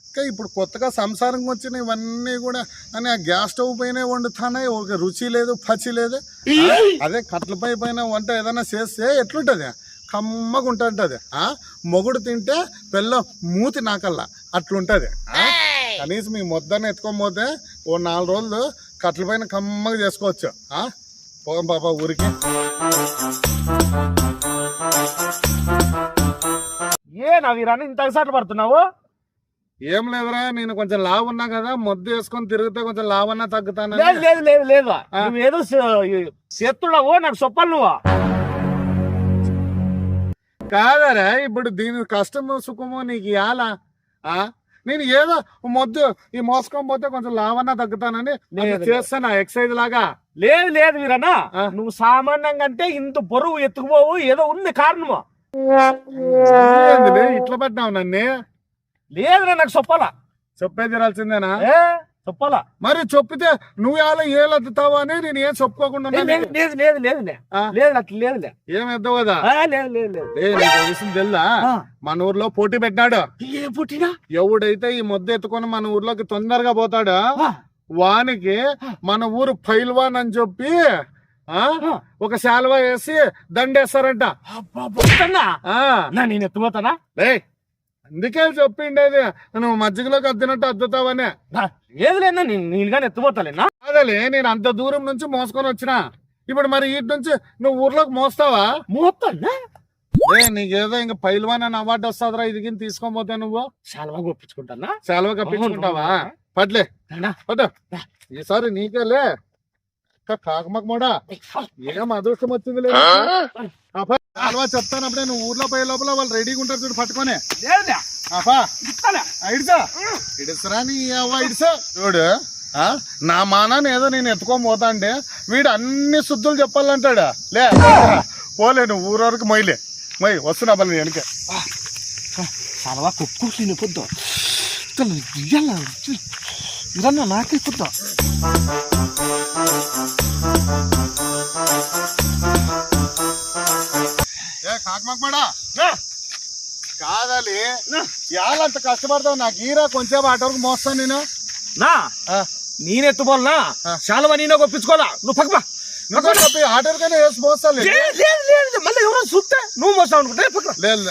అక్క ఇప్పుడు కొత్తగా సంసారం వచ్చిన ఇవన్నీ కూడా అని ఆ గ్యాస్ స్టవ్ పైన వండుతున్నాయి ఒక రుచి లేదు పచ్చి లేదు. అదే కట్లపై పైన వంట ఏదైనా చేస్తే ఎట్లుంటది? కమ్మగా ఉంటుంటది ఆ మొగుడు తింటే పిల్ల మూతి నాకల్లా అట్లుంటది. ఆ? కనీసం మీ మొద్దన్న ఎత్తుకోకపోతే ఓ నాలుగు రోజులు కట్ల పైన కమ్మగా చేసుకోవచ్చు. ఆ? పోగం పాప ఊరికి. ఏ నా వీరాన్ని ఇంత ఎగసాట్లు పడుతున్నావు? ఏం లేదురా నేను కొంచెం లావు ఉన్నా కదా మొద్దు వేసుకొని తిరిగితే కొంచెం లావన్నా తగ్గుతానని. లేదు లేదు లేదు లేదు. ఏదో చేస్తున్నావు నాకు చెప్పాలి నువ్వు? కాదరా ఇప్పుడు దీని కష్టము సుఖము నీకు ఆ? నేను ఏదో మొద్దు ఈ మోసుకొని పోతే కొంచెం లావన్నా తగ్గుతానని లేదు. చేస్తాను ఎక్సైజ్ లాగా. లేదు లేదు వీరన్నా. నువ్వు సామాన్యంగా అంటే ఇంత బరువు ఎత్తుకుపోవు ఏదో ఉంది కారణము. ఇట్లా పట్టినావు నన్ను? లేదు నాకు చెప్పాలా చెప్పే తీరాల్సిందేనా చెప్పాలా? మరి చెప్పితే నువ్వు ఎలా ఏలెత్తుతావు అని నేను ఏం చెప్పుకోకుండా. లేదు లేదు లేదు లేదులే. లేదు. అట్లా లేదులే కదా? లేదు లేదు లేదు. విషయం తెలుదా. మన ఊర్లో పోటీ పెట్టినాడు. ఏ పుట్టినా ఎవడైతే ఈ ముద్ద ఎత్తుకొని మన ఊర్లోకి తొందరగా పోతాడో వానికి మన ఊరు పైల్వాన్ అని చెప్పి. ఒక శాలువ వేసి దండేస్తారంట. నేను ఎత్తుపోతానా? అందుకే చెప్పిండేది. నువ్వు మజ్జిగలోకి అద్దినట్టు అద్దుతావని. నా, లేదు లేదన్నా నేను నీళ్ళుగానే ఎత్తుపోతాలేనా? అదేలే నేను అంత దూరం నుంచి మోసుకొని వచ్చిన. ఇప్పుడు మరి ఇటు నుంచి నువ్వు ఊర్లోకి మోస్తావా? మోస్తానా ఏ నీకేదో ఇంకా పైల్వాన్ అని అవార్డు వస్తుందిరా ఇది తీసుకొని పోతే నువ్వు. చాలా ఒప్పించుకుంటానా శాలువ కప్పించుకుంటావా పట్లే. పట్టు. ఈసారి నీకేలే. కాకమకమోడా ఏం అదృష్టం వచ్చింది లేదు. అలవా చెప్తాను అప్పుడే నువ్వు ఊర్లో పోయే లోపల వాళ్ళు రెడీగా ఉంటారు చూడు పట్టుకొని. ఇడిసా. ఇడిసరా నీ అవ్వ ఇడిసా. చూడు ఆ, నా మానాన్ని ఏదో నేను ఎత్తుకొని పోతా అంటే వీడు అన్ని శుద్ధులు చెప్పాలంటాడా. లే పోలే నువ్వు ఊరవరకు మొయ్యలే. మొయ్ వస్తున్నా పని వెనక. చాలా కుక్కు తినిపోద్దు. ఇయ్యాల ఇదన్నా నాకే పొద్దు కాదాలి ఇవాళంత కష్టపడతావు నాకు ఈరా కొంచెం ఆట వరకు మోస్తాను నేను. నా! ఆ. చాలా నేనే ఒప్పించుకోవాలా నువ్వు పక్కపా వేసి మళ్ళీ ఎవరో చూస్తే నువ్వు మోస్తావు అనుకుంటే పక్కన. లేదు.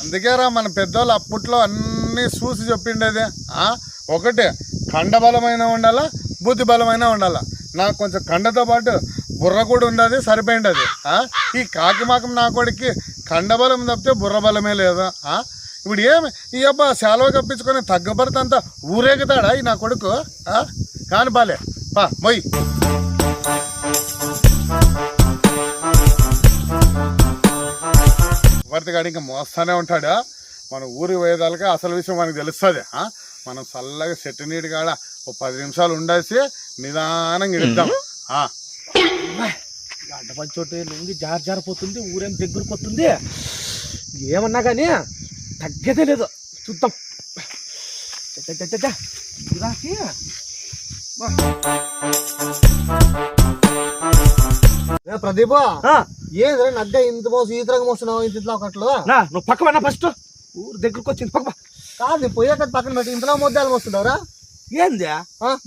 అందుకేరా మన పెద్దోళ్ళు అప్పట్లో అన్ని చూసి చెప్పిండేది. ఆ? ఒకటే కండబలమైన ఉండాలా బుద్ధి బలమైన ఉండాలా? నాకు కొంచెం కండతో పాటు బుర్ర కూడా ఉండదు సరిపోయిండది. ఆ? ఈ కాకిమాకం నా కొడుక్కి కండబలం తప్పితే బుర్ర బలమే లేదు. ఆ? ఇప్పుడు ఏమి? ఈ అబ్బా సెలవు కప్పించుకొని తగ్గబడితే ఊరేగుతాడా ఈ నా కొడుకు? ఆ? కాని బాలే పా మొయ్. భర్తగాడు ఇంకా మోస్తానే ఉంటాడు? మన ఊరి పోయేదాలకి అసలు విషయం మనకు తెలుస్తుంది మనం చల్లగా చెట్టు నీటి కాడ ఓ పది నిమిషాలు ఉండేసి నిదానంగా ఇద్దాం ఆ, అడ్డపంచోటి లుంగి జార్ జారిపోతుంది ఊరేం దగ్గరకు వస్తుంది ఏమన్నా కానీ తగ్గదే లేదు. చూద్దాం. ఏ ప్రదీప్ ఆ, ఏంద్రా నగ్గ ఇంత మోసం ఈతరంగా మోస్తున్నావు ఇంత ఇట్లా ఒకట్లో? నా నువ్వు పక్కవన్నా ఫస్ట్ ఊరు దగ్గరకు వచ్చింది. పక్క కాదు పోయాక పక్కన పెట్టి ఇంతలో మొద్దాలు మోస్తున్నావురా ఏంది?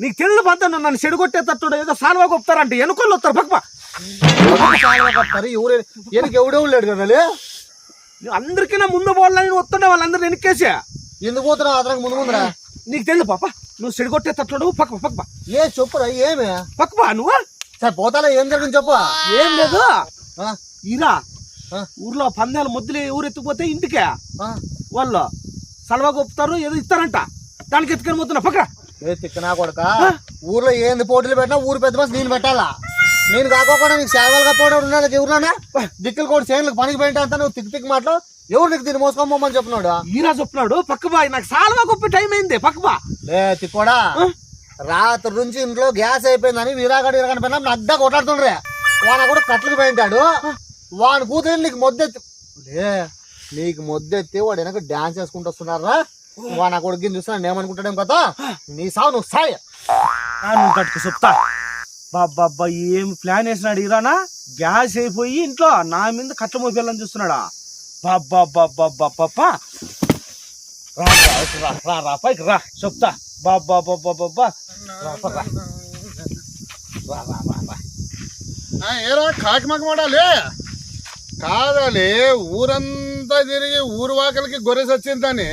నీకు తెలియదు పంత నన్ను చెడు కొట్టేటట్టు ఏదో సాల్వా కొప్తారంటే ఎనుకోళ్ళు వస్తారు? పక్క కప్తారు ఎవరు ఎనకి ఎవడెవడు లేడు కదా. అందరికీ నా ముందు పోవాలని వస్తుండే వాళ్ళందరూ వెనక్కేసా ఎందుకు పోతున్నావు అతనికి ముందు ముందరా? నీకు తెలియదు పాప నువ్వు చెడు కొట్టేటట్టు పక్క పక్క ఏ చెప్పురా ఏమి? పక్క నువ్వు? సరే పోతాలే ఏం జరిగింది చెప్పు. ఏం లేదు. ఇరా. ఊర్లో పందాలు ముద్దులు ఊరు ఎత్తుకుపోతే ఇంటికే. వాళ్ళు సలవా కొప్పుతారు ఏదో ఇస్తారంట. దానికి ఎత్తుకొని పోతున్నా పక్క ఏ తిక్కనా కొడక? ఊర్లో ఏంది పోటీలు పెట్టినా ఊరు పెద్ద బస్ నేను పెట్టాలా? నేను కాకోకుండా నీకు సేవలు కప్పోవడం ఉన్నాడు ఎవరున్నా దిక్కులు కూడా చేనులకు పనికి అంతా నువ్వు తిక్కు తిక్కు మాటలు ఎవరు నీకు దీన్ని మోసుకోమని చెప్పినాడు ఈరా చెప్తున్నాడు పక్క బాయ్ నాకు సాల్వా కొప్పి టైం అయింది పక్క బా. లే తిక్కోడా? రాత్రి నుంచి ఇంట్లో గ్యాస్ అయిపోయిందని వీరాగడి వీరాగడి పైన నడ్డా కొట్లాడుతుండ్రే. వాన కూడా కట్లకు పోయింటాడు. వాని కూతురు నీకు మొద్దెత్తి లే నీకు మొద్దెత్తి వాడు వెనక డాన్స్ చేసుకుంటూ వస్తున్నారా వా నా కొడుకు చూస్తున్నా ఏమనుకుంటాడేం కదా నీ సావు నువ్వు సాయ. నువ్వు తట్టుకు చెప్తా. బాబ్బా ఏం ప్లాన్ వేసినాడు ఇరానా గ్యాస్ అయిపోయి ఇంట్లో నా మీద కట్ల మోపిల్లని చూస్తున్నాడా? బాబ్బా బాబ్బా బాబ్బా రా రా, రా రా రా పైకి రా చెప్తా. బాబ్బా బాబ్బా బాబ్బా రా రా. రా. రా రా ఏరా కాకి మగమడాలే కాదాలే ఊరంతా తిరిగి ఊరు వాకలికి గొర్రె వచ్చిందని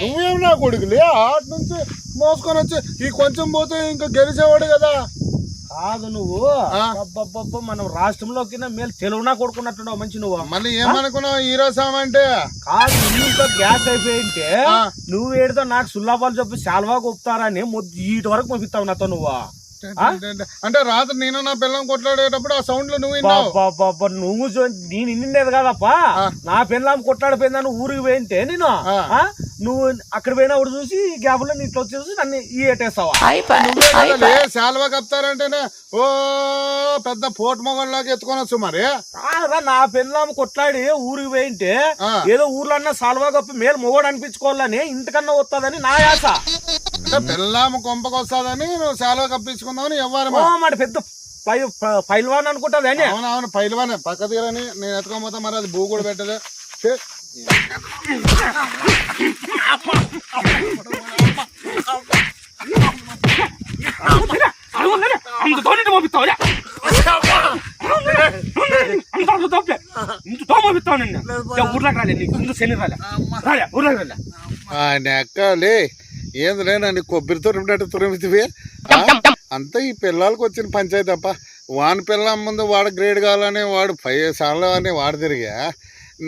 నువ్వేం నా కొడుకులే? ఆటి నుంచి మోసుకొని వచ్చి ఈ కొంచెం పోతే ఇంకా గెలిచేవాడు కదా? కాదు నువ్వు. ఆ. అబ్బబ్బబ్బ మనం రాష్ట్రంలోకి మేలు తెలుగునా కొడుకున్నట్టున్నావు మంచి నువ్వు. మళ్ళీ ఏమనుకున్నావు హీరో సామంటే కాదు ఇంట్లో గ్యాస్ అయిపోయింటే. నువ్వు ఏడుతో నాకు సుల్లాబాలు చెప్పి శాల్వా కొప్పుతారని మొద్దు ఈటి వరకు పంపిస్తావు నాతో నువ్వు. అంటే రాత్రి నేను నా పిల్లం కొట్లాడేటప్పుడు ఆ సౌండ్లో నువ్వు నువ్వు చూ- నేను ఇన్నిండేది కాదప్పా. ఆ. నా పిల్లం కొట్లాడిపోయిందని ఊరికి పోయింటే నేను. ఆ. ఆ? నువ్వు అక్కడ పోయినప్పుడు చూసి ఈ గ్యాప్లో నీట్లో వచ్చి చూసి నన్ను ఈ ఏటేస్తావా? శాల్వా కప్తారంటేనే ఓ పెద్ద పోటు మొగల్లాగా ఎత్తుకొని వచ్చు మరి. నా పిల్లం కొట్లాడి ఊరికి పోయింటే. ఏదో ఊర్లో అన్న సాల్వా కప్పి మేలు మొగోడు అనిపించుకోవాలని ఇంతకన్నా వస్తుందని నా యాస అంటే పిల్లామ కొంపకు వస్తాదని నువ్వు శాల్వా కప్పించుకుందామని మరి. పెద్ద పైల్వాన్ అనుకుంటుంది అని అవునవును పైలవానే. పక్క తీరని నేను ఎత్తుకోపోతా మరి అది భూ కూడా పెట్టదు ఊర్లోకి రాలే నీకు? ముందు శని రాలే. రాలే ఊర్లోకి రాలే. ఆయన ఎక్కాలి ఏందిలే నన్ను కొబ్బరి తురిమినట్టు తురిమితివి? అంతా ఈ పిల్లలకి వచ్చిన పంచాయతీ తప్ప వాని పిల్లం ముందు వాడు గ్రేడ్ కావాలని వాడు పై సార్లు అని వాడు తిరిగా.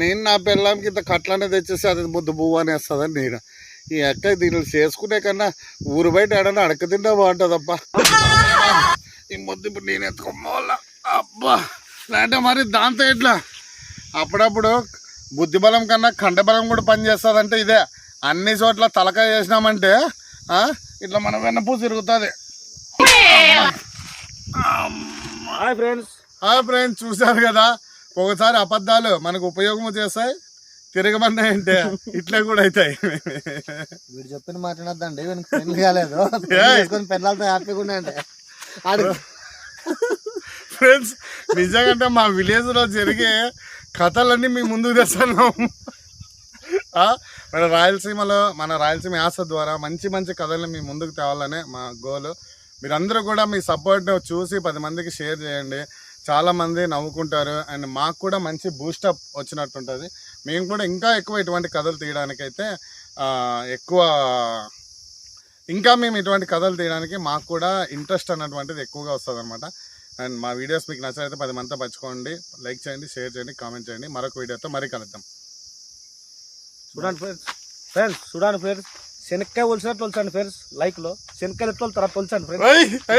నేను నా పిల్లంకి ఇంత కట్లనే తెచ్చేసి అది ముద్దు పువ్వు అనేస్తుందని నేను. ఈ అక్క దీనిని చేసుకునే కన్నా ఊరు బయట ఏడన్నా అడక తింటా బాగుంటుందప్ప ఈ ముద్దు ఇప్పుడు నేను ఎత్తుకోవాలా అబ్బా. లేదంటే మరి దాంతో ఎట్లా? అప్పుడప్పుడు బుద్ధి బలం కన్నా కండబలం కూడా పనిచేస్తుందంటే ఇదే. అన్ని చోట్ల తలకాయ చేసినామంటే ఆ, ఇట్లా మన వెన్నపూ తిరుగుతుంది. Hi friends. చూసారు కదా? ఒకసారి అబద్ధాలు మనకు ఉపయోగం చేస్తాయి తిరగమన్నాయంటే ఇట్లా కూడా అవుతాయి. వీడు చెప్పిన మాట్లాడద్దండి కాలేదు. చేసుకొని పిల్లలతో హ్యాపీగా ఫ్రెండ్స్ నిజంగా మా విలేజ్లో జరిగే కథలన్నీ మీ ముందుకు తెస్తున్నాం ఆ, మన రాయలసీమలో మన రాయలసీమ యాస ద్వారా మంచి మంచి కథల్ని మీ ముందుకు తేవాలనే మా గోల్ మీరందరూ కూడా మీ సపోర్ట్ చూసి పది మందికి షేర్ చేయండి. చాలామంది నవ్వుకుంటారు. అండ్ మాకు కూడా మంచి బూస్టప్ వచ్చినట్టుంటుంది మేము కూడా ఇంకా ఎక్కువ ఇటువంటి కథలు తీయడానికైతే ఎక్కువ ఇంకా మేము ఇటువంటి కథలు తీయడానికి మాకు కూడా ఇంట్రెస్ట్ అన్నటువంటిది ఎక్కువగా వస్తుంది అనమాట అండ్ మా వీడియోస్ మీకు నచ్చినైతే పది మందితో పంచుకోండి. లైక్ చేయండి షేర్ చేయండి కామెంట్ చేయండి. మరొక వీడియోతో మరీ కలుద్దాం. చూడండి ఫ్రెండ్స్ ఫ్రెండ్స్ చూడండి ఫ్రెండ్స్ శనక్కాయ ఒలిసినట్టు ఒలిచండి ఫ్రెండ్స్ లైక్లో శనక్కాయలు ఎట్లా తర్వాత ఒలిచండి ఫ్రెండ్స్